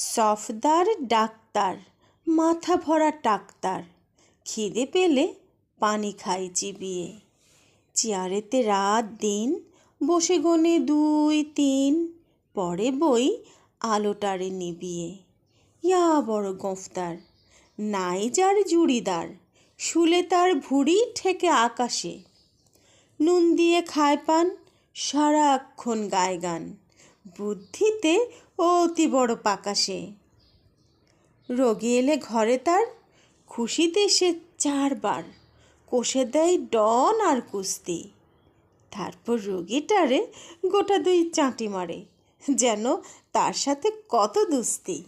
Safdar doctor, মাথা ভরা টাক্তার খিদে পেলে পানি খাই চিবিয়ে। চেয়ারেতে রাত দিন, বসে গনে দুই, তিন, পরে বই আলোটারে নিবিয়ে। ইয়া বড় গোঁফদার নাই যার জুড়িদার, শুলে তার ভুড়ি ঠেকে আকাশে। নুন দিয়ে খায় পান, সারাক্ষণ গায় গান। বুদ্ধিতে অতি বড় পাকাশে। রোগী এলে ঘরে তার, খুশিতে সে চারবার, কষে দেয় ডন আর কুস্তি। তারপর রোগীটারে গোটা দুই চাঁটি মারে, যেন তার সাথে কত দুস্তি।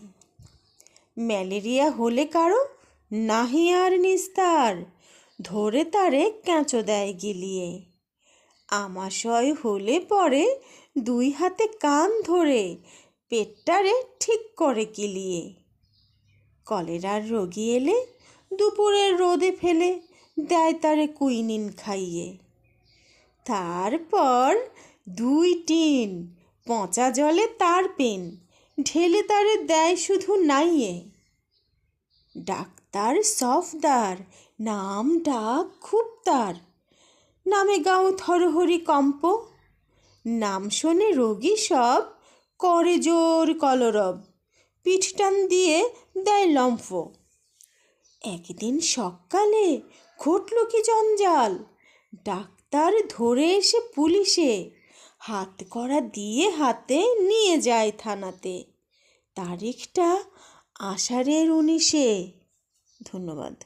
ম্যালেরিয়া হলে কারও নাহি আর নিস্তার, ধরে তারে ক্যাঁচো দেয় গিলিয়ে। আমাশয় হলে পরে দুই হাতে কান ধরে পেটটারে ঠিক করে কিলিয়ে কলেরার রোগী এলে দুপুরের রোদে ফেলে দেয় তারে কুইনিন খাইয়ে। তারপর দুই টিন পচা জলে তার পেন ঢেলে তারে দেয় শুধু নাইয়ে। ডাক্তার সফদার, নাম ডাক খুব তার, নামে গাঁও থরহরি কম্প নাম শোনে রোগী সব করে জোর কলরব। পিঠ টান দিয়ে দেয় লম্ফ। একদিন সকালে ঘটল কি জঞ্জাল? ডাক্তার ধরে এসে পুলিশে হাত করা দিয়ে হাতে নিয়ে যায় থানাতে। তারিখটা আষাঢ়ের উনিশে। ধন্যবাদ।